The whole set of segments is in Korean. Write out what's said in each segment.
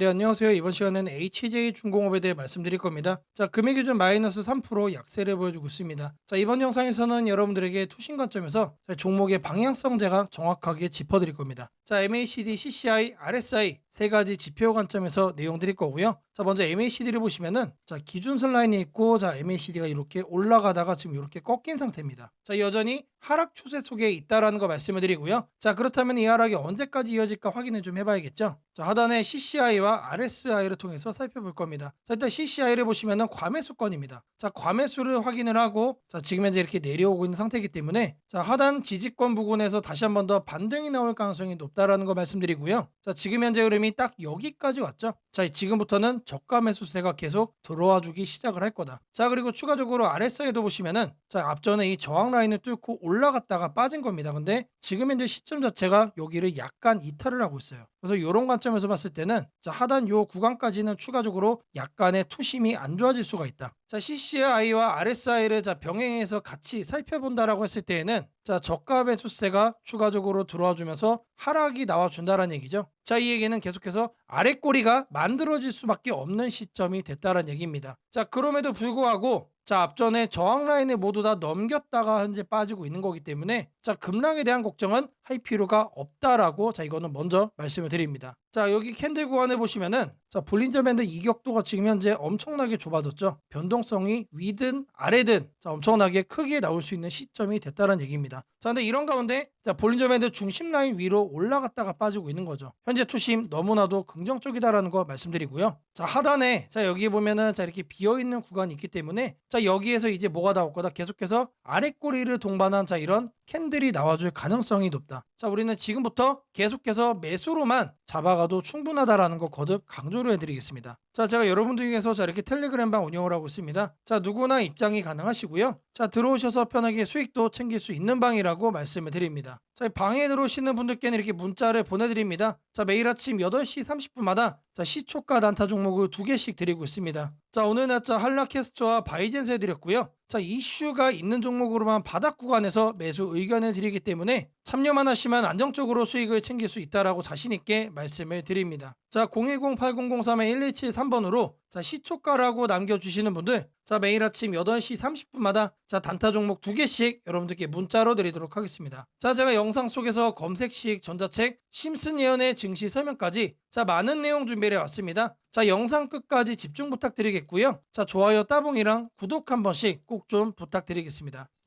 네, 안녕하세요. 이번 시간에는 HJ중공업에 대해 말씀드릴 겁니다. 자, 금액 기준 마이너스 3% 약세를 보여주고 있습니다. 자, 이번 영상에서는 여러분들에게 투신 관점에서 자, 종목의 방향성 제가 정확하게 짚어드릴 겁니다. 자, MACD, CCI, RSI 세 가지 지표 관점에서 내용 드릴 거고요. 자, 먼저 MACD를 보시면은 자, 기준선 라인이 있고 자, MACD가 이렇게 올라가다가 지금 이렇게 꺾인 상태입니다. 자, 여전히 하락 추세 속에 있다라는 거 말씀을 드리고요. 자, 그렇다면 이 하락이 언제까지 이어질까 확인을 좀 해봐야겠죠. 자, 하단에 CCI와 RSI를 통해서 살펴볼 겁니다. 자, 일단 CCI를 보시면은 과매수권입니다. 자, 과매수를 확인을 하고 자, 지금 현재 이렇게 내려오고 있는 상태이기 때문에 자, 하단 지지권 부근에서 다시 한 번 더 반등이 나올 가능성이 높다라는 거 말씀드리고요. 자, 지금 현재 흐름이 딱 여기까지 왔죠. 자, 지금부터는 저가 매수세가 계속 들어와 주기 시작을 할 거다. 자, 그리고 추가적으로 RSI도 보시면은 자, 앞전에 이 저항 라인을 뚫고 올라갔다가 빠진 겁니다. 근데 지금 현재 시점 자체가 여기를 약간 이탈을 하고 있어요. 그래서 이런 관점에서 봤을 때는 자, 하단 요 구간까지는 추가적으로 약간의 투심이 안 좋아질 수가 있다. 자, CCI와 RSI를 자 병행해서 같이 살펴본다라고 했을 때에는 자, 저가 매수세가 추가적으로 들어와 주면서 하락이 나와 준다라는 얘기죠. 자, 이 얘기는 계속해서 아랫꼬리가 만들어질 수밖에 없는 시점이 됐다라는 얘기입니다. 자, 그럼에도 불구하고 자, 앞전에 저항 라인을 모두 다 넘겼다가 현재 빠지고 있는 거기 때문에 자, 급락에 대한 걱정은 할 필요가 없다라고 자, 이거는 먼저 말씀을 드립니다. 자, 여기 캔들 구간을 보시면은 자, 볼린저 밴드 이격도가 지금 현재 엄청나게 좁아졌죠. 변동성이 위든 아래든 자, 엄청나게 크게 나올 수 있는 시점이 됐다는 얘기입니다. 자, 근데 이런 가운데 자, 볼린저 밴드 중심 라인 위로 올라갔다가 빠지고 있는 거죠. 현재 투심 너무나도 긍정적이다라는 거 말씀드리고요. 자, 하단에 자, 여기 보면은 자, 이렇게 비어 있는 구간이 있기 때문에 자, 여기에서 이제 뭐가 나올 거다. 계속해서 아랫꼬리를 동반한 자, 이런 캔들이 나와줄 가능성이 높다. 자, 우리는 지금부터 계속해서 매수로만 잡아가도 충분하다라는 거 거듭 강조를 해드리겠습니다. 자, 제가 여러분들 중에서 자, 이렇게 텔레그램 방 운영을 하고 있습니다. 자, 누구나 입장이 가능하시고요. 자, 들어오셔서 편하게 수익도 챙길 수 있는 방이라고 말씀을 드립니다. 자, 방에 들어오시는 분들께는 이렇게 문자를 보내드립니다. 자, 매일 아침 8시 30분마다 자, 시초가 단타 종목을 두 개씩 드리고 있습니다. 자, 오늘 날짜 한라캐스트와 바이젠스 해드렸고요. 자, 이슈가 있는 종목으로만 바닥 구간에서 매수 의견을 드리기 때문에 참여만 하시면 안정적으로 수익을 챙길 수 있다라고 자신 있게 말씀을 드립니다. 자, 010-8003-1173번으로 자, 시초가라고 남겨주시는 분들 자, 매일 아침 8시 30분마다 자, 단타 종목 두 개씩 여러분들께 문자로 드리도록 하겠습니다. 자, 제가 영상 속에서 검색식 전자책 심슨 예언의 증시 설명까지 자, 많은 내용 준비해 왔습니다. 자, 영상 끝까지 집중 부탁드리겠고요. 자, 좋아요 따봉이랑 구독 한 번씩 꼭 좀 부탁드리겠습니다.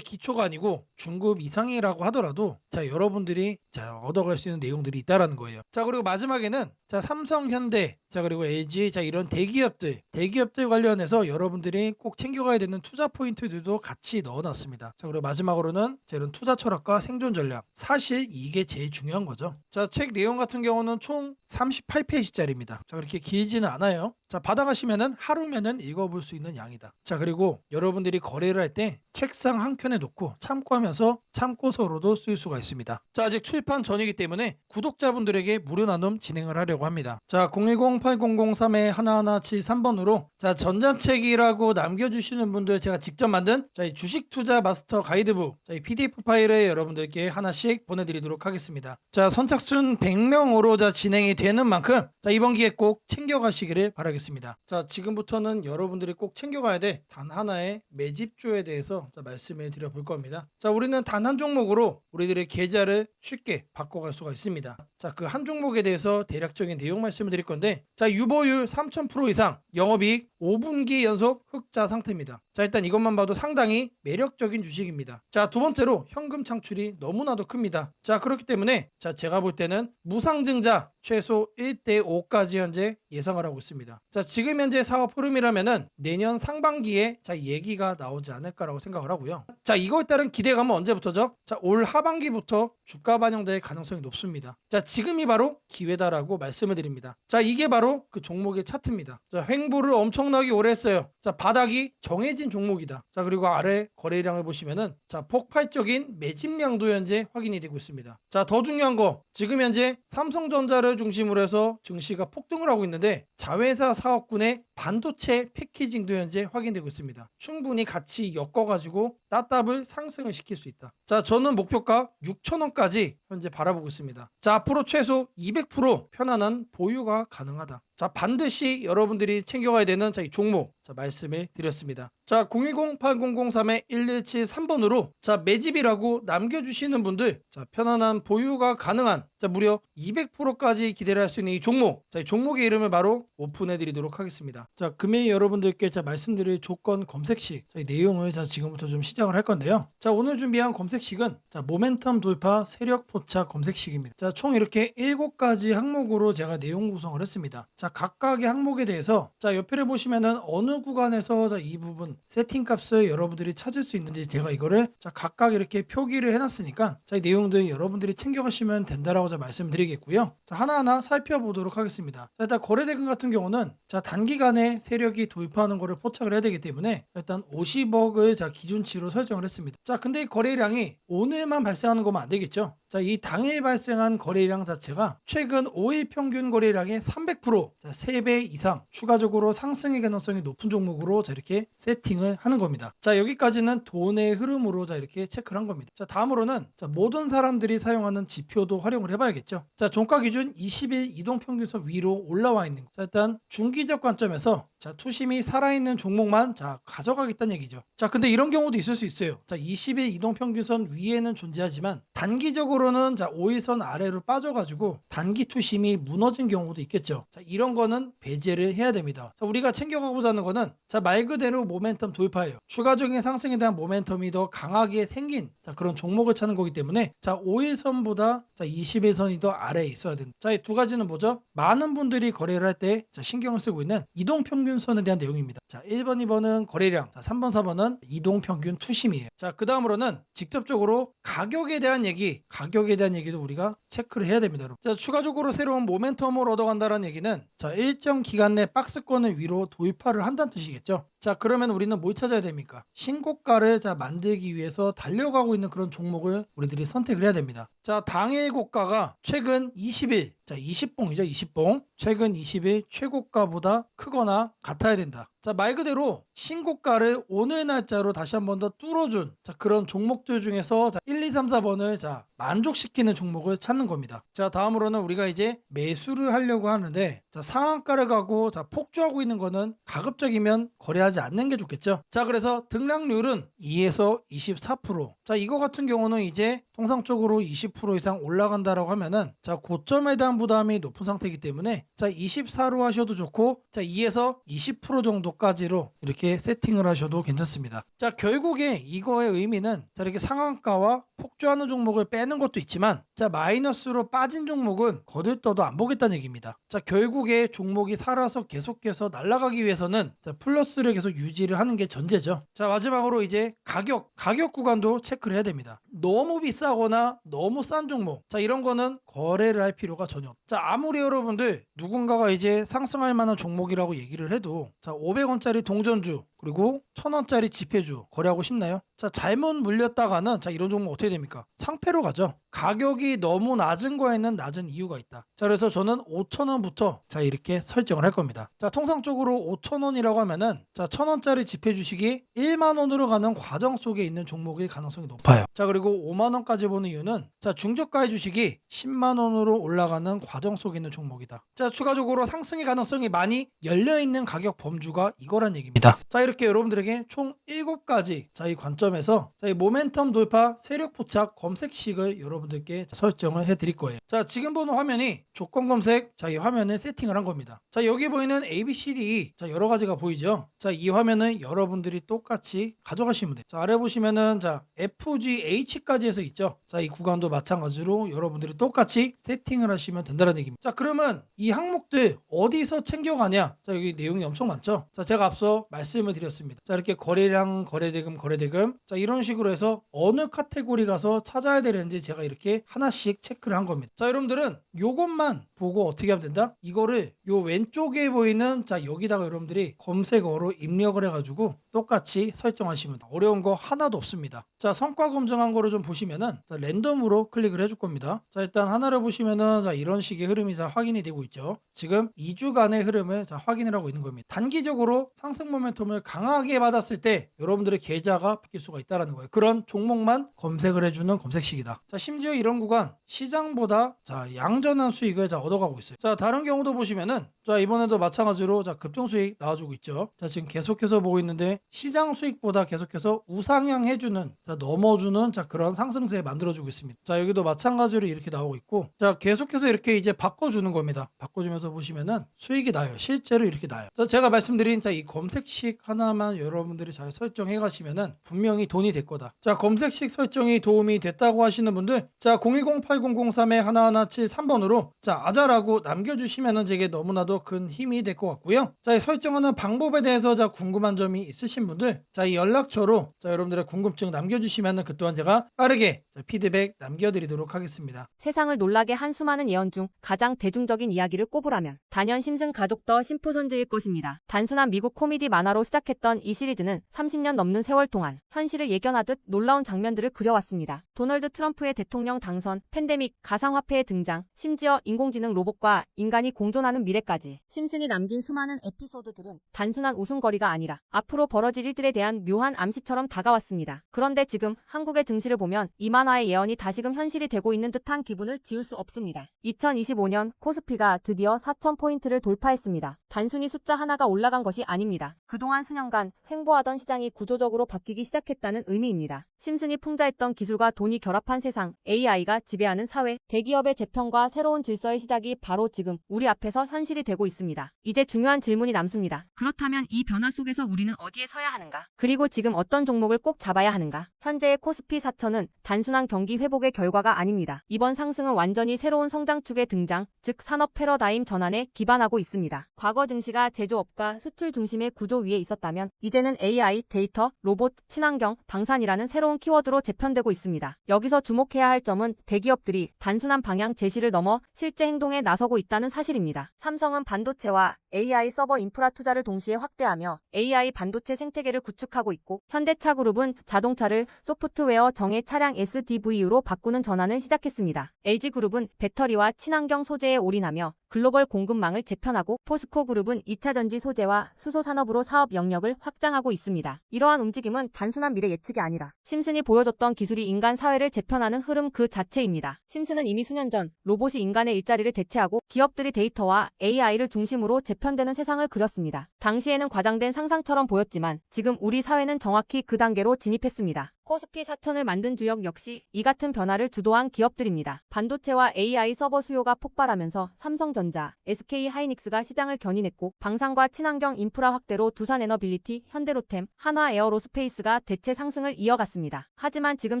기초가 아니고 중급 이상이라고 하더라도 자, 여러분들이 자, 얻어갈 수 있는 내용들이 있다라는 거예요. 자, 그리고 마지막에는 자, 삼성, 현대, 자, 그리고 LG, 자, 이런 대기업들, 대기업들 관련해서 여러분들이 꼭 챙겨가야 되는 투자 포인트들도 같이 넣어놨습니다. 자, 그리고 마지막으로는 자, 이런 투자 철학과 생존 전략. 사실 이게 제일 중요한 거죠. 자, 책 내용 같은 경우는 총 38페이지짜리입니다. 자, 그렇게 길지는 않아요. 자, 받아가시면은 하루면은 읽어볼 수 있는 양이다. 자, 그리고 여러분들이 거래를 할 때 책상 한 켠에 놓고 참고하면서 참고서로도 쓸 수가 있습니다. 자, 아직 출판 전이기 때문에 구독자분들에게 무료 나눔 진행을 하려고 합니다. 자, 010-8003-1173번으로 자, 전자책이라고 남겨주시는 분들 제가 직접 만든 자, 이 주식 투자 마스터 가이드북 자, 이 PDF 파일을 여러분들께 하나씩 보내드리도록 하겠습니다. 자, 선착순 100명으로 자, 진행이 되는 만큼 자, 이번 기회 꼭 챙겨가시기를 바라겠습니다. 자, 지금부터는 여러분들이 꼭 챙겨가야 돼단 하나의 매집주에 대해서 자, 말씀을 드려볼 겁니다. 자, 우리는 단 한 종목으로 우리들의 계좌를 쉽게 바꿔갈 수가 있습니다. 자, 그 한 종목에 대해서 대략적인 내용 말씀을 드릴 건데, 자, 유보율 3000% 이상, 영업이익 5분기 연속 흑자 상태입니다. 자, 일단 이것만 봐도 상당히 매력적인 주식입니다. 자, 두 번째로 현금 창출이 너무나도 큽니다. 자, 그렇기 때문에 자, 제가 볼 때는 무상증자 최소 1대 5까지 현재 예상을 하고 있습니다. 자, 지금 현재 사업 흐름이라면은 내년 상반기에 자, 얘기가 나오지 않을까라고 생각을 하고요. 자, 자, 이거에 따른 기대감은 언제부터죠? 자, 올 하반기부터 주가 반영될 가능성이 높습니다. 자, 지금이 바로 기회다라고 말씀을 드립니다. 자, 이게 바로 그 종목의 차트입니다. 자, 횡보를 엄청나게 오래 했어요. 자, 바닥이 정해진 종목이다. 자, 그리고 아래 거래량을 보시면은 자, 폭발적인 매집량도 현재 확인이 되고 있습니다. 자, 더 중요한 거 지금 현재 삼성전자를 중심으로 해서 증시가 폭등을 하고 있는데 자회사 사업군의 반도체 패키징도 현재 확인되고 있습니다. 충분히 같이 엮어가지고 따답을 상승을 시킬 수 있다. 자, 저는 목표가 6천원까지 현재 바라보고 있습니다. 자, 앞으로 최소 200% 편안한 보유가 가능하다. 자, 반드시 여러분들이 챙겨가야 되는 자, 이 종목 자, 말씀을 드렸습니다. 자, 010-8003-1173번으로 자, 매집이라고 남겨주시는 분들 자, 편안한 보유가 가능한 자, 무려 200%까지 기대를 할 수 있는 이 종목 자, 이 종목의 이름을 바로 오픈해 드리도록 하겠습니다. 자, 금일 여러분들께 자, 말씀드릴 조건 검색식 자, 이 내용을 자, 지금부터 좀 시작을 할 건데요. 자, 오늘 준비한 검색식은 자, 모멘텀 돌파 세력 포착 검색식입니다. 자, 총 이렇게 7가지 항목으로 제가 내용 구성을 했습니다. 자, 각각의 항목에 대해서 자, 옆에를 보시면은 어느 구간에서 자, 이 부분 세팅 값을 여러분들이 찾을 수 있는지 제가 이거를 자, 각각 이렇게 표기를 해놨으니까 자, 이 내용들 여러분들이 챙겨가시면 된다라고 자, 말씀드리겠고요. 자, 하나하나 살펴보도록 하겠습니다. 자, 일단 거래대금 같은 경우는 자, 단기간에 세력이 돌파하는 거를 포착을 해야 되기 때문에 일단 50억을 자, 기준치로 설정을 했습니다. 자, 근데 이 거래량이 오늘만 발생하는 거면 안 되겠죠. 자, 이 당일 발생한 거래량 자체가 최근 5일 평균 거래량의 300% 자, 3배 이상 추가적으로 상승의 가능성이 높은 종목으로 자, 이렇게 세팅을 하는 겁니다. 자, 여기까지는 돈의 흐름으로 자, 이렇게 체크를 한 겁니다. 자, 다음으로는 자, 모든 사람들이 사용하는 지표도 활용을 해봐야겠죠. 자, 종가 기준 20일 이동 평균선 위로 올라와 있는 거. 자, 일단 중기적 관점에서 자, 투심이 살아있는 종목만 자, 가져가겠다는 얘기죠. 자, 근데 이런 경우도 있을 수 있어요. 자, 20일 이동 평균선 위에는 존재하지만 단기적으로 는 자, 5일선 아래로 빠져가지고 단기 투심이 무너진 경우도 있겠죠. 자, 이런 거는 배제를 해야 됩니다. 자, 우리가 챙겨가고자 하는 거는 자, 말 그대로 모멘텀 돌파예요. 추가적인 상승에 대한 모멘텀이 더 강하게 생긴 자, 그런 종목을 찾는 거기 때문에 자, 5일선보다 자, 20일선이 더 아래에 있어야 된다. 자, 이 두 가지는 뭐죠? 많은 분들이 거래를 할때 신경을 쓰고 있는 이동 평균선에 대한 내용입니다. 자, 1번, 2번은 거래량, 자, 3번, 4번은 이동 평균 투심이에요. 자, 그 다음으로는 직접적으로 가격에 대한 얘기, 가격 에 대한 얘기도 우리가 체크를 해야 됩니다. 여러분. 자, 추가적으로 새로운 모멘텀을 얻어간다는 얘기는 자, 일정 기간 내 박스권을 위로 돌파를 한다는 뜻이겠죠. 자, 그러면 우리는 뭘 찾아야 됩니까? 신고가를 자 만들기 위해서 달려가고 있는 그런 종목을 우리들이 선택을 해야 됩니다. 자, 당일 고가가 최근 20일, 자 20봉이죠, 20봉. 최근 20일 최고가보다 크거나 같아야 된다. 자, 말 그대로 신고가를 오늘 날짜로 다시 한 번 더 뚫어준 자, 그런 종목들 중에서 자, 1, 2, 3, 4번을 자, 만족시키는 종목을 찾는 겁니다. 자, 다음으로는 우리가 이제 매수를 하려고 하는데 자, 상한가를 가고 자, 폭주하고 있는 거는 가급적이면 거래하지 않는 게 좋겠죠. 자, 그래서 등락률은 2에서 24%. 자, 이거 같은 경우는 이제 통상적으로 20% 이상 올라간다라고 하면은 자, 고점에 대한 부담이 높은 상태이기 때문에 자, 24로 하셔도 좋고 자, 2에서 20% 정도까지로 이렇게 세팅을 하셔도 괜찮습니다. 자, 결국에 이거의 의미는 자, 이렇게 상한가와 폭주하는 종목을 빼는 것도 있지만 자, 마이너스로 빠진 종목은 거들떠도 안 보겠다는 얘기입니다. 자, 결국에 종목이 살아서 계속해서 날아가기 위해서는 자, 플러스를 계속 유지를 하는 게 전제죠. 자, 마지막으로 이제 가격, 가격 구간도 체크를 해야 됩니다. 너무 비싸거나 너무 싼 종목. 자, 이런 거는 거래를 할 필요가 전혀 없. 자, 아무리 여러분들 누군가가 이제 상승할 만한 종목이라고 얘기를 해도 자, 500원짜리 동전주 그리고 1000원짜리 지폐주 거래하고 싶나요? 자, 잘못 물렸다가는 자, 이런 종목 어떻게 됩니까? 상패로 가죠. 가격이 너무 낮은 거에는 낮은 이유가 있다. 자, 그래서 저는 5,000원부터 자, 이렇게 설정을 할 겁니다. 자, 통상적으로 5,000원이라고 하면은 자, 1,000원짜리 지폐 주식이 1만 원으로 가는 과정 속에 있는 종목일 가능성이 높아요. 자, 그리고 5만 원까지 보는 이유는 자, 중저가의 주식이 10만 원으로 올라가는 과정 속에 있는 종목이다. 자, 추가적으로 상승의 가능성이 많이 열려 있는 가격 범주가 이거란 얘기입니다. 자, 이렇게 여러분들에게 총 7가지 자, 이 관점에서 자, 이 모멘텀 돌파 세력 도착 검색식을 여러분들께 설정을 해드릴 거예요. 자, 지금 보는 화면이 조건 검색, 자, 이 화면을 세팅을 한 겁니다. 자, 여기 보이는 A, B, C, D, 자, 여러 가지가 보이죠? 자, 이 화면은 여러분들이 똑같이 가져가시면 돼요. 자, 아래 보시면은, 자, F, G, H까지 해서 있죠? 자, 이 구간도 마찬가지로 여러분들이 똑같이 세팅을 하시면 된다는 얘기입니다. 자, 그러면 이 항목들 어디서 챙겨가냐? 자, 여기 내용이 엄청 많죠? 자, 제가 앞서 말씀을 드렸 습니다. 자, 이렇게 거래량, 거래대금, 거래대금. 자, 이런 식으로 해서 어느 카테고리 가서 찾아야 되는지 제가 이렇게 하나씩 체크를 한 겁니다. 자, 여러분들은 요것만 보고 어떻게 하면 된다? 이거를 요 왼쪽에 보이는 자, 여기다가 여러분들이 검색어로 입력을 해가지고 똑같이 설정하시면. 어려운 거 하나도 없습니다. 자, 성과 검증한 거를 좀 보시면은 자, 랜덤으로 클릭을 해줄 겁니다. 자, 일단 하나를 보시면은 자, 이런 식의 흐름이 자, 확인이 되고 있죠. 지금 2주간의 흐름을 자, 확인을 하고 있는 겁니다. 단기적으로 상승 모멘텀을 강하게 받았을 때 여러분들의 계좌가 바뀔 수가 있다는 거예요. 그런 종목만 검색을 해주는 검색식이다. 자, 심지어 이런 구간 시장보다 자, 양전한 수익을 자, 얻어가고 있어요. 자, 다른 경우도 보시면은 자, 이번에도 마찬가지로 자, 급등 수익 나와주고 있죠. 자, 지금 계속해서 보고 있는데 시장 수익보다 계속해서 우상향 해주는 자, 넘어주는 자, 그런 상승세 만들어주고 있습니다. 자, 여기도 마찬가지로 이렇게 나오고 있고 자, 계속해서 이렇게 이제 바꿔주는 겁니다. 바꿔주면서 보시면은 수익이 나요. 실제로 이렇게 나요. 자, 제가 말씀드린 자, 이 검색식 하나만 여러분들이 잘 설정해 가시면은 분명히 돈이 될 거다. 자, 검색식 설정이 도움이 됐다고 하시는 분들 자, 010-8003에 하나하나 73번으로 자, 아자라고 남겨주시면은 제게 너무나도 큰 힘이 될 것 같고요. 자, 이 설정하는 방법에 대해서 자, 궁금한 점이 있으신 분들 자, 이 연락처로 자, 여러분들의 궁금증 남겨주시면은 그 또한 제가 빠르게 자, 피드백 남겨드리도록 하겠습니다. 세상을 놀라게 한 수많은 예언 중 가장 대중적인 이야기를 꼽으라면 단연 심슨 가족 더 심프선즈일 것입니다. 단순한 미국 코미디 만화로 시작했던 이 시리즈는 30년 넘는 세월 동안 현실을 예견하듯 놀라운 장면들을 그려왔습니다. 도널드 트럼프의 대통령 당선, 팬데믹, 가상화폐의 등장, 심지어 인공지능 로봇과 인간이 공존하는 미래까지 심슨이 남긴 수많은 에피소드들은 단순한 웃음거리가 아니라 앞으로 벌어질 일들에 대한 묘한 암시처럼 다가왔습니다. 그런데 지금 한국의 증시를 보면 이 만화의 예언이 다시금 현실이 되고 있는 듯한 기분을 지울 수 없습니다. 2025년 코스피가 드디어 4,000포인트를 돌파했습니다. 단순히 숫자 하나가 올라간 것이 아닙니다. 그동안 수년간 횡보하던 시장이 구조적으로 바뀌기 시작했다는 의미입니다. 심슨이 풍자했던 기술과 돈이 결합한 세상, AI가 지배하는 사회, 대기업의 재편과 새로운 질서의 시작이 바로 지금 우리 앞에서 현실이 되고 있습니다. 이제 중요한 질문이 남습니다. 그렇다면 이 변화 속에서 우리는 어디에 서야 하는가? 그리고 지금 어떤 종목을 꼭 잡아야 하는가? 현재의 코스피 4천은 단순한 경기 회복의 결과가 아닙니다. 이번 상승은 완전히 새로운 성장축의 등장, 즉 산업 패러다임 전환에 기반하고 있습니다. 과거 증시가 제조업과 수출 중심의 구조 위에 있었다면 이제는 AI, 데이터, 로봇, 친환경, 방산이라는 새로운 키워드로 재편되고 있습니다. 여기서 주목해야 할 점은 대기업들이 단순한 방향 제시를 넘어 실제 행동에 나서고 있다는 사실입니다. 삼성은 반도체와 AI 서버 인프라 투자를 동시에 확대하며 AI 반도체 생태계를 구축하고 있고 현대차 그룹은 자동차를 소프트웨어 정예 차량 SDV으로 바꾸는 전환을 시작했습니다. LG그룹은 배터리와 친환경 소재에 올인하며 글로벌 공급망을 재편하고 포스코 그룹은 2차 전지 소재와 수소 산업으로 사업 영역을 확장하고 있습니다. 이러한 움직임은 단순한 미래 예측이 아니라 심슨이 보여줬던 기술이 인간 사회를 재편하는 흐름 그 자체입니다. 심슨은 이미 수년 전 로봇이 인간의 일자리를 대체하고 기업들이 데이터와 AI 를 중심으로 재편되는 세상을 그렸습니다. 당시에는 과장된 상상처럼 보였지만 지금 우리 사회는 정확히 그 단계로 진입했습니다. 코스피 4천을 만든 주역 역시 이 같은 변화를 주도한 기업들입니다. 반도체와 AI 서버 수요가 폭발하면서 삼성전자, SK 하이닉스가 시장을 견인했고 방산과 친환경 인프라 확대로 두산에너빌리티, 현대로템, 한화 에어로스페이스가 대체 상승을 이어갔습니다. 하지만 지금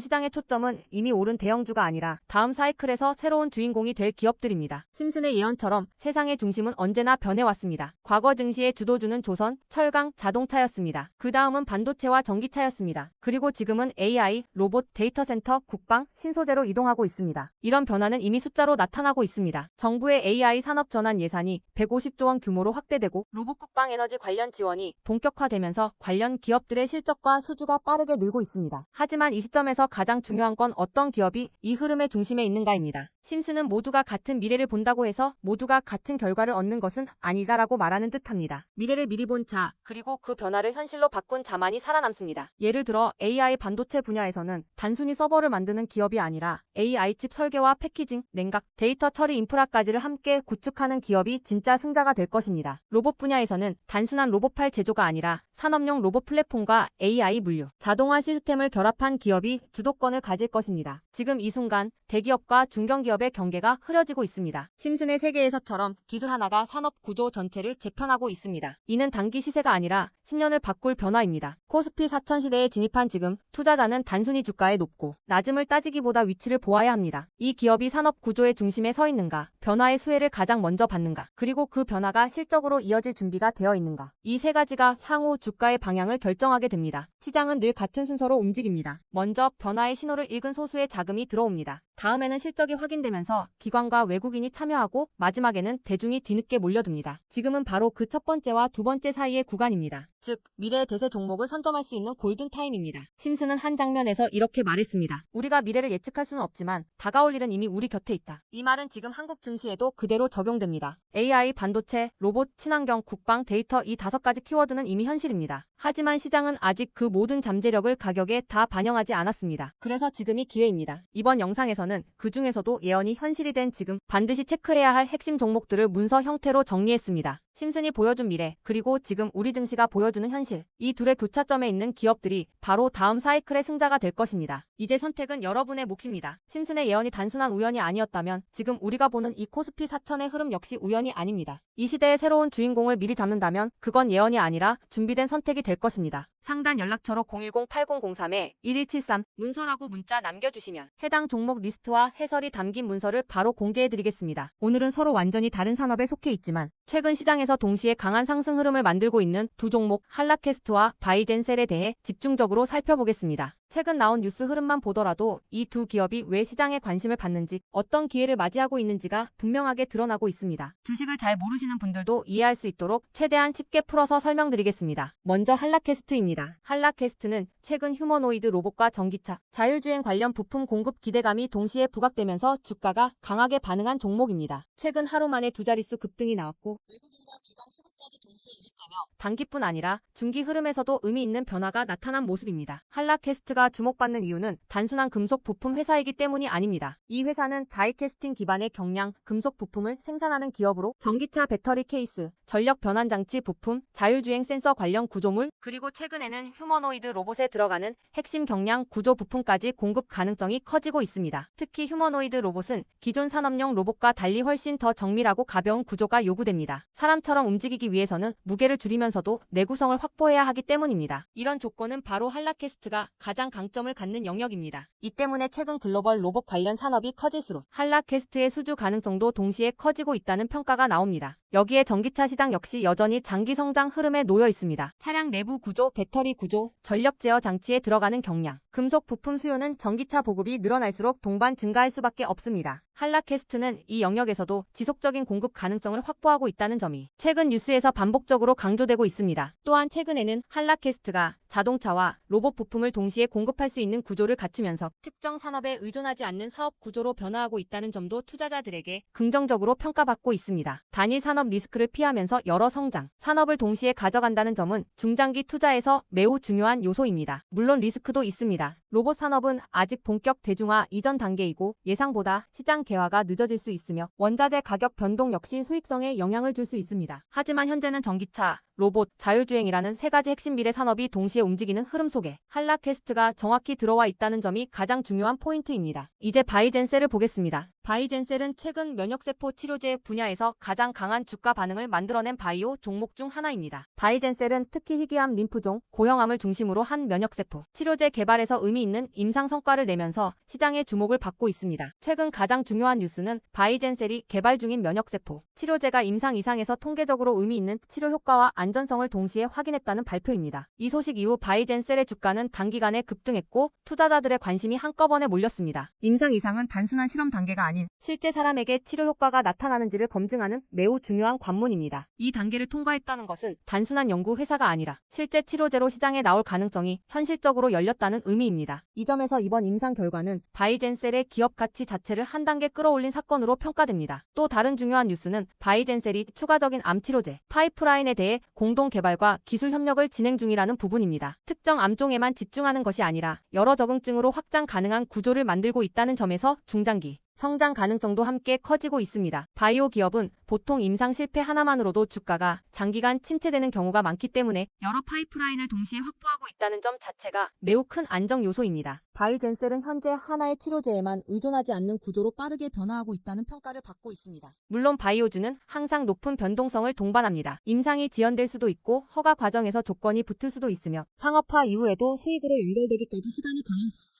시장의 초점은 이미 오른 대형주가 아니라 다음 사이클에서 새로운 주인공이 될 기업들입니다. 심슨의 예언처럼 세상의 중심은 언제나 변해왔습니다. 과거 증시의 주도주는 조선, 철강, 자동차였습니다. 그 다음은 반도체와 전기차였습니다. 그리고 지금은 AI, 로봇, 데이터 센터, 국방, 신소재로 이동하고 있습니다. 이런 변화는 이미 숫자로 나타나고 있습니다. 정부의 AI 산업 전환 예산이 150조 원 규모로 확대되고 로봇 국방 에너지 관련 지원이 본격화되면서 관련 기업들의 실적과 수주가 빠르게 늘고 있습니다. 하지만 이 시점에서 가장 중요한 건 어떤 기업이 이 흐름의 중심에 있는가입니다. 심슨은 모두가 같은 미래를 본다고 해서 모두가 같은 결과를 얻는 것은 아니다라고 말하는 듯합니다. 미래를 미리 본 자, 그리고 그 변화를 현실로 바꾼 자만이 살아남습니다. 예를 들어 AI 반도체 반도체 분야에서는 단순히 서버를 만드는 기업이 아니라 AI 칩 설계와 패키징, 냉각, 데이터 처리 인프라까지를 함께 구축하는 기업이 진짜 승자가 될 것입니다. 로봇 분야에서는 단순한 로봇팔 제조가 아니라 산업용 로봇 플랫폼과 AI 물류, 자동화 시스템을 결합한 기업이 주도권을 가질 것입니다. 지금 이 순간 대기업과 중견기업의 경계가 흐려지고 있습니다. 심슨의 세계에서처럼 기술 하나가 산업 구조 전체를 재편하고 있습니다. 이는 단기 시세가 아니라 10년을 바꿀 변화입니다. 코스피 4천 시대에 진입한 지금 투자 자는 단순히 주가의 높고 낮음을 따지기보다 위치를 보아야 합니다. 이 기업이 산업 구조의 중심에 서 있는가, 변화의 수혜를 가장 먼저 받는가, 그리고 그 변화가 실적으로 이어질 준비가 되어 있는가. 이 세 가지가 향후 주가의 방향을 결정하게 됩니다. 시장은 늘 같은 순서로 움직입니다. 먼저 변화의 신호를 읽은 소수의 자금이 들어옵니다. 다음에는 실적이 확인되면서 기관과 외국인이 참여하고 마지막에는 대중이 뒤늦게 몰려듭니다. 지금은 바로 그 첫 번째와 두 번째 사이의 구간입니다. 즉, 미래의 대세 종목을 선점할 수 있는 골든타임입니다. 심슨은 한 장면에서 이렇게 말했습니다. 우리가 미래를 예측할 수는 없지만 다가올 일은 이미 우리 곁에 있다. 이 말은 지금 한국 증시에도 그대로 적용됩니다. AI, 반도체, 로봇, 친환경, 국방, 데이터 이 다섯 가지 키워드는 이미 현실입니다. 하지만 시장은 아직 그 모든 잠재력을 가격에 다 반영하지 않았습니다. 그래서 지금이 기회입니다. 이번 영상에서는 그 중에서도 예언이 현실이 된 지금 반드시 체크해야 할 핵심 종목들을 문서 형태로 정리했습니다. 심슨이 보여준 미래, 그리고 지금 우리 증시가 보여주는 현실. 이 둘의 교차점에 있는 기업들이 바로 다음 사이클의 승자가 될 것입니다. 이제 선택은 여러분의 몫입니다. 심슨의 예언이 단순한 우연이 아니었다면 지금 우리가 보는 이 코스피 4천의 흐름 역시 우연이 아닙니다. 이 시대의 새로운 주인공을 미리 잡는다면 그건 예언이 아니라 준비된 선택이 될 것입니다. 상단 연락처로 010-8003-1173 문서라고 문자 남겨주시면 해당 종목 리스트와 해설이 담긴 문서를 바로 공개해드리겠습니다. 오늘은 서로 완전히 다른 산업에 속해 있지만 최근 시장에서 동시에 강한 상승 흐름을 만들고 있는 두 종목 한라캐스트와 바이젠셀에 대해 집중적으로 살펴보겠습니다. 최근 나온 뉴스 흐름만 보더라도 이 두 기업이 왜 시장에 관심을 받는지 어떤 기회를 맞이하고 있는지가 분명하게 드러나고 있습니다. 주식을 잘 모르시는 분들도 이해할 수 있도록 최대한 쉽게 풀어서 설명드리겠습니다. 먼저 한라캐스트입니다. 한라캐스트는 최근 휴머노이드 로봇과 전기차, 자율주행 관련 부품 공급 기대감이 동시에 부각되면서 주가가 강하게 반응한 종목입니다. 최근 하루 만에 두 자릿수 급등이 나왔고 외국인과 기관 수급까지 동시에 유입 되며 단기뿐 아니라 중기 흐름에서도 의미 있는 변화가 나타난 모습입니다. 한라캐스트가 주목받는 이유는 단순한 금속 부품 회사이기 때문이 아닙니다. 이 회사는 다이캐스팅 기반의 경량 금속 부품을 생산하는 기업으로 전기차 배터리 케이스, 전력 변환 장치 부품, 자율주행 센서 관련 구조물, 그리고 최근에는 휴머노이드 로봇에 들어가는 핵심 경량 구조 부품까지 공급 가능성이 커지고 있습니다. 특히 휴머노이드 로봇은 기존 산업용 로봇과 달리 훨씬 더 정밀하고 가벼운 구조가 요구됩니다. 사람처럼 움직이기 위해서는 무게를 줄이면서도 내구성을 확보해야 하기 때문입니다. 이런 조건은 바로 한라캐스트가 가장 강점을 갖는 영역입니다. 이 때문에 최근 글로벌 로봇 관련 산업이 커질수록 한라캐스트의 수주 가능성도 동시에 커지고 있다는 평가가 나옵니다. 여기에 전기차 시장 역시 여전히 장기 성장 흐름에 놓여 있습니다. 차량 내부 구조, 배터리 구조, 전력 제어 장치에 들어가는 경량, 금속 부품 수요는 전기차 보급이 늘어날수록 동반 증가할 수밖에 없습니다. 한라캐스트는 이 영역에서도 지속적인 공급 가능성을 확보하고 있다는 점이 최근 뉴스에서 반복적으로 강조되고 있습니다. 또한 최근에는 한라캐스트가 자동차와 로봇 부품을 동시에 공급할 수 있는 구조를 갖추면서 특정 산업에 의존하지 않는 사업 구조로 변화하고 있다는 점도 투자자들에게 긍정적으로 평가받고 있습니다. 단일 산업 리스크를 피하면서 여러 성장, 산업을 동시에 가져간다는 점은 중장기 투자에서 매우 중요한 요소입니다. 물론 리스크도 있습니다. 로봇 산업은 아직 본격 대중화 이전 단계이고 예상보다 시장 개화가 늦어질 수 있으며 원자재 가격 변동 역시 수익성에 영향을 줄 수 있습니다. 하지만 현재는 전기차, 로봇, 자율주행이라는 세 가지 핵심 미래 산업이 동시에 움직이는 흐름 속에 한라캐스트가 정확히 들어와 있다는 점이 가장 중요한 포인트입니다. 이제 바이젠셀을 보겠습니다. 바이젠셀은 최근 면역세포 치료제 분야에서 가장 강한 주가 반응을 만들어낸 바이오 종목 중 하나입니다. 바이젠셀은 특히 희귀암 림프종, 고형암을 중심으로 한 면역세포 치료제 개발에서 의미 있는 임상 성과를 내면서 시장의 주목을 받고 있습니다. 최근 가장 중요한 뉴스는 바이젠셀이 개발 중인 면역세포 치료제가 임상 이상에서 통계적으로 의미 있는 치료 효과와 안전성을 동시에 확인했다는 발표입니다. 이 소식 이후 바이젠셀의 주가는 단기간에 급등했고 투자자들의 관심이 한꺼번에 몰렸습니다. 임상 이상은 단순한 실험 단계가 아닌 실제 사람에게 치료 효과가 나타나는지를 검증하는 매우 중요한 관문입니다. 이 단계를 통과했다는 것은 단순한 연구 회사가 아니라 실제 치료제로 시장에 나올 가능성이 현실적으로 열렸다는 의미입니다. 이 점에서 이번 임상 결과는 바이젠셀의 기업 가치 자체를 한 단계 끌어올린 사건으로 평가됩니다. 또 다른 중요한 뉴스는 바이젠셀이 추가적인 암 치료제 파이프라인에 대해 공동 개발과 기술 협력을 진행 중이라는 부분입니다. 특정 암종에만 집중하는 것이 아니라 여러 적응증으로 확장 가능한 구조를 만들고 있다는 점에서 중장기 성장 가능성도 함께 커지고 있습니다. 바이오 기업은 보통 임상 실패 하나만으로도 주가가 장기간 침체되는 경우가 많기 때문에 여러 파이프라인을 동시에 확보하고 있다는 점 자체가 매우 큰 안정 요소입니다. 바이젠셀은 현재 하나의 치료제에만 의존하지 않는 구조로 빠르게 변화하고 있다는 평가를 받고 있습니다. 물론 바이오주는 항상 높은 변동성을 동반합니다. 임상이 지연될 수도 있고 허가 과정에서 조건이 붙을 수도 있으며 상업화 이후에도 수익으로 연결되기까지 시간이 걸릴 수 있습니다.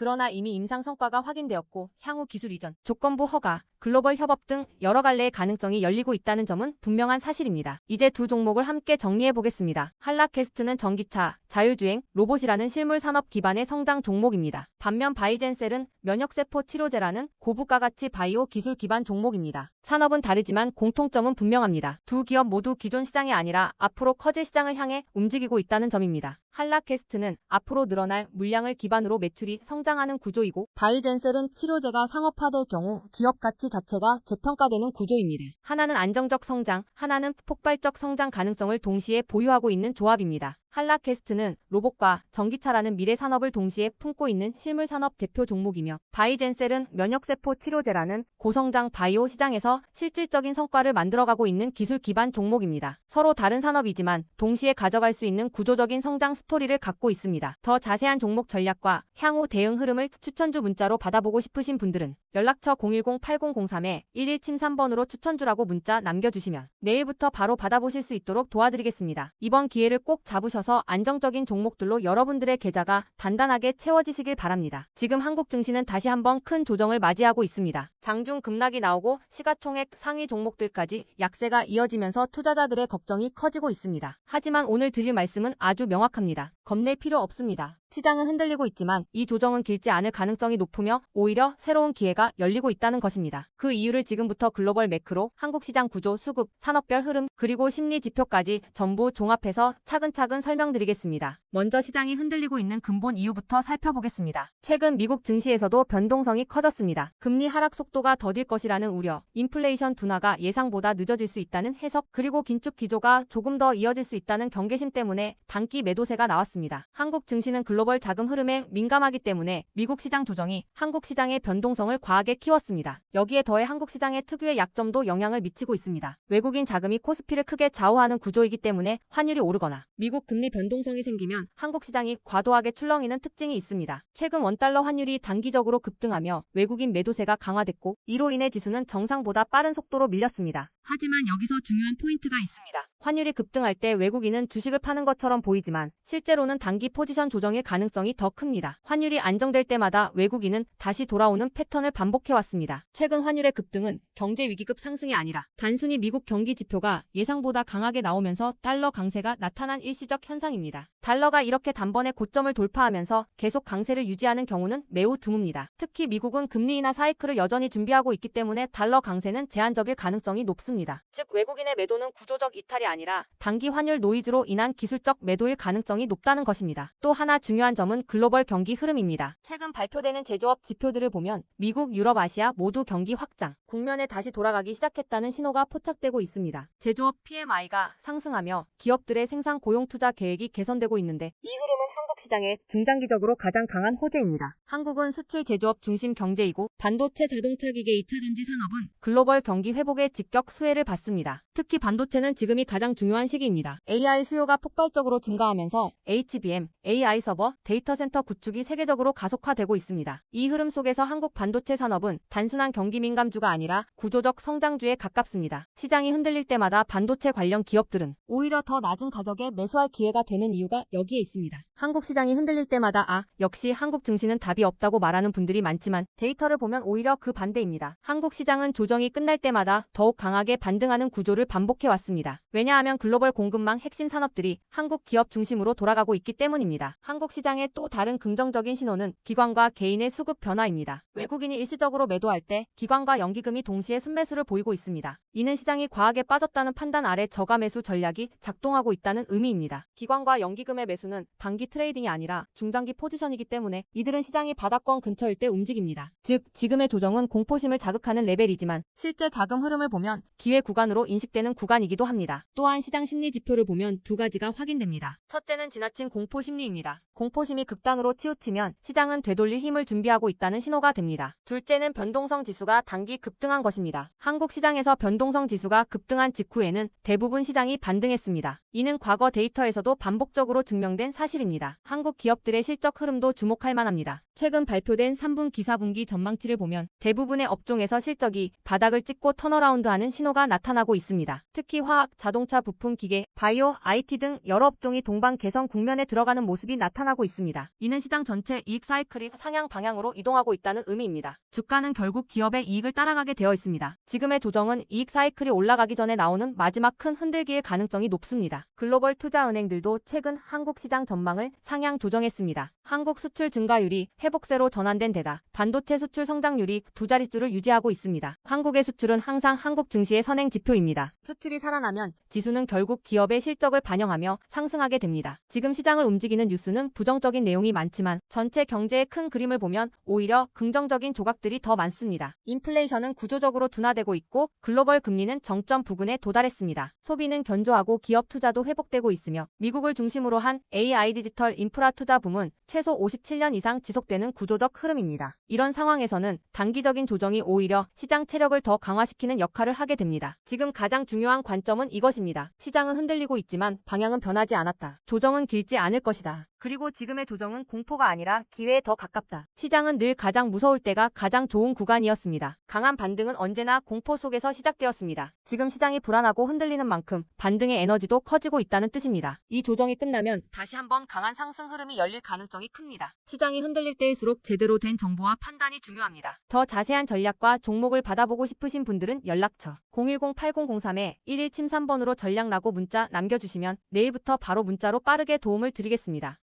그러나 이미 임상 성과가 확인되었고 향후 기술 이전, 조건부 허가, 글로벌 협업 등 여러 갈래의 가능성이 열리고 있다는 점은 분명한 사실입니다. 이제 두 종목을 함께 정리해 보겠습니다. 한라캐스트는 전기차, 자율주행, 로봇이라는 실물 산업 기반의 성장 종목입니다. 반면 바이젠셀은 면역세포 치료제라는 고부가 가치 바이오 기술 기반 종목입니다. 산업은 다르지만 공통점은 분명합니다. 두 기업 모두 기존 시장이 아니라 앞으로 커질 시장을 향해 움직이고 있다는 점입니다. 한라캐스트는 앞으로 늘어날 물량을 기반으로 매출이 성장 하는 구조이고 바이젠셀은 치료제가 상업화될 경우 기업 가치 자체가 재평가되는 구조입니다. 하나는 안정적 성장, 하나는 폭발적 성장 가능성을 동시에 보유하고 있는 조합입니다. 한라캐스트는 로봇과 전기차라는 미래 산업을 동시에 품고 있는 실물 산업 대표 종목이며 바이젠셀은 면역세포 치료제라는 고성장 바이오 시장에서 실질적인 성과를 만들어가고 있는 기술 기반 종목입니다. 서로 다른 산업이지만 동시에 가져갈 수 있는 구조적인 성장 스토리를 갖고 있습니다. 더 자세한 종목 전략과 향후 대응 흐름을 추천주 문자로 받아보고 싶으신 분들은 연락처 010-8003-1173번으로 추천주라고 문자 남겨주시면 내일부터 바로 받아보실 수 있도록 도와드리겠습니다. 이번 기회를 꼭 잡으셔서 안정적인 종목들로 여러분들의 계좌가 단단하게 채워지시길 바랍니다. 지금 한국 증시는 다시 한번 큰 조정을 맞이하고 있습니다. 장중 급락이 나오고 시가총액 상위 종목들까지 약세가 이어지면서 투자자들의 걱정이 커지고 있습니다. 하지만 오늘 드릴 말씀은 아주 명확합니다. 겁낼 필요 없습니다. 시장은 흔들리고 있지만 이 조정은 길지 않을 가능성이 높으며 오히려 새로운 기회가 열리고 있다는 것입니다. 그 이유를 지금부터 글로벌 매크로, 한국 시장 구조, 수급, 산업별 흐름, 그리고 심리 지표까지 전부 종합해서 차근차근 설명드리겠습니다. 먼저 시장이 흔들리고 있는 근본 이유부터 살펴보겠습니다. 최근 미국 증시에서도 변동성이 커졌습니다. 금리 하락 속도가 더딜 것이라는 우려, 인플레이션 둔화가 예상보다 늦어질 수 있다는 해석, 그리고 긴축 기조가 조금 더 이어질 수 있다는 경계심 때문에 단기 매도세가 나왔습니다. 한국 증시는 글로벌 자금 흐름에 민감하기 때문에 미국 시장 조정이 한국 시장의 변동성을 과하게 키웠습니다. 여기에 더해 한국 시장의 특유의 약점도 영향을 미치고 있습니다. 외국인 자금이 코스피를 크게 좌우하는 구조이기 때문에 환율이 오르거나 미국 금리 변동성이 생기면 한국 시장이 과도하게 출렁이는 특징이 있습니다. 최근 원달러 환율이 단기적으로 급등하며 외국인 매도세가 강화됐고 이로 인해 지수는 정상보다 빠른 속도로 밀렸습니다. 하지만 여기서 중요한 포인트가 있습니다. 환율이 급등할 때 외국인은 주식을 파는 것처럼 보이지만 실제로는 단기 포지션 조정의 가능성이 더 큽니다. 환율이 안정될 때마다 외국인은 다시 돌아오는 패턴을 반복해왔습니다. 최근 환율의 급등은 경제 위기급 상승이 아니라 단순히 미국 경기 지표가 예상보다 강하게 나오면서 달러 강세가 나타난 일시적 현상입니다. 달러가 이렇게 단번에 고점을 돌파하면서 계속 강세를 유지하는 경우는 매우 드뭅니다. 특히 미국은 금리 인하 사이클을 여전히 준비하고 있기 때문에 달러 강세는 제한적일 가능성이 높습니다. 즉 외국인의 매도는 구조적 이탈이 아니라 단기 환율 노이즈로 인한 기술적 매도일 가능성이 높다는 것입니다. 또 하나 중요한 점은 글로벌 경기 흐름입니다. 최근 발표되는 제조업 지표들을 보면 미국, 유럽, 아시아 모두 경기 확장, 국면에 다시 돌아가기 시작했다는 신호가 포착되고 있습니다. 제조업 PMI가 상승하며 기업들의 생산 고용 투자 계획이 개선되고 있는데 이 흐름은 한국 시장에 중장기적으로 가장 강한 호재입니다. 한국은 수출 제조업 중심 경제이고 반도체 자동차 기계 2차 전지 산업은 글로벌 경기 회복의 직격 수혜를 받습니다. 특히 반도체는 지금이 가장 중요한 시기입니다. AI 수요가 폭발적으로 증가하면서 HBM, AI 서버, 데이터 센터 구축이 세계적으로 가속화되고 있습니다. 이 흐름 속에서 한국 반도체 산업은 단순한 경기 민감주가 아니라 구조적 성장주에 가깝습니다. 시장이 흔들릴 때마다 반도체 관련 기업들은 오히려 더 낮은 가격에 매수할 기회를 이해가 되는 이유가 여기에 있습니다. 한국 시장이 흔들릴 때마다 아, 역시 한국 증시는 답이 없다고 말하는 분들이 많지만 데이터를 보면 오히려 그 반대입니다. 한국 시장은 조정이 끝날 때마다 더욱 강하게 반등하는 구조를 반복해 왔습니다. 왜냐 하면 글로벌 공급망 핵심 산업들이 한국 기업 중심으로 돌아가고 있기 때문입니다. 한국 시장의 또 다른 긍정적인 신호는 기관과 개인의 수급 변화입니다. 외국인이 일시적으로 매도할 때 기관과 연기금이 동시에 순매수를 보이고 있습니다. 이는 시장이 과하게 빠졌다는 판단 아래 저가 매수 전략이 작동하고 있다는 의미입니다. 기관과 연기금의 매수는 단기 트레이딩이 아니라 중장기 포지션이기 때문에 이들은 시장이 바닥권 근처일 때 움직입니다. 즉, 지금의 조정은 공포심을 자극하는 레벨이지만 실제 자금 흐름을 보면 기회 구간으로 인식되는 구간이기도 합니다. 또한 시장 심리 지표를 보면 두 가지가 확인됩니다. 첫째는 지나친 공포 심리입니다. 공포심이 극단으로 치우치면 시장은 되돌릴 힘을 준비하고 있다는 신호가 됩니다. 둘째는 변동성 지수가 단기 급등한 것입니다. 한국 시장에서 변동성 지수가 급등한 직후에는 대부분 시장이 반등했습니다. 이는 과거 데이터에서도 반복적으로 증명된 사실입니다. 한국 기업들의 실적 흐름도 주목할 만합니다. 최근 발표된 3분기 4분기 전망치를 보면 대부분의 업종에서 실적이 바닥을 찍고 턴어라운드하는 신호가 나타나고 있습니다. 특히 화학, 자동차 부품, 기계, 바이오, IT 등 여러 업종이 동반 개선 국면에 들어가는 모습이 나타나고 있습니다. 이는 시장 전체 이익 사이클이 상향 방향으로 이동하고 있다는 의미입니다. 주가는 결국 기업의 이익을 따라가게 되어 있습니다. 지금의 조정은 이익 사이클이 올라가기 전에 나오는 마지막 큰 흔들기의 가능성이 높습니다. 글로벌 투자 은행들도 최근 한국 시장 전망을 상향 조정했습니다. 한국 수출 증가율이 회복세로 전환된 데다 반도체 수출 성장률이 두 자릿수를 유지하고 있습니다. 한국의 수출은 항상 한국 증시의 선행 지표입니다. 수출이 살아나면 지 수는 결국 기업의 실적을 반영하며 상승하게 됩니다. 지금 시장을 움직이는 뉴스는 부정적인 내용이 많지만 전체 경제의 큰 그림을 보면 오히려 긍정적인 조각들이 더 많습니다. 인플레이션은 구조적으로 둔화되고 있고 글로벌 금리는 정점 부근에 도달했습니다. 소비는 견조하고 기업 투자도 회복되고 있으며 미국을 중심으로 한 AI 디지털 인프라 투자 붐은 최소 57년 이상 지속되는 구조적 흐름입니다. 이런 상황에서는 단기적인 조정이 오히려 시장 체력을 더 강화시키는 역할을 하게 됩니다. 지금 가장 중요한 관점은 이것입 시장은 흔들리고 있지만 방향은 변하지 않았다. 조정은 길지 않을 것이다. 그리고 지금의 조정은 공포가 아니라 기회에 더 가깝다. 시장은 늘 가장 무서울 때가 가장 좋은 구간이었습니다. 강한 반등은 언제나 공포 속에서 시작되었습니다. 지금 시장이 불안하고 흔들리는 만큼 반등의 에너지도 커지고 있다는 뜻입니다. 이 조정이 끝나면 다시 한번 강한 상승 흐름이 열릴 가능성이 큽니다. 시장이 흔들릴 때일수록 제대로 된 정보와 판단이 중요합니다. 더 자세한 전략과 종목을 받아보고 싶으신 분들은 연락처 010-8003-1173번으로 전략 라고 문자 남겨주시면 내일부터 바로 문자로 빠르게 도움을 드리겠습니다.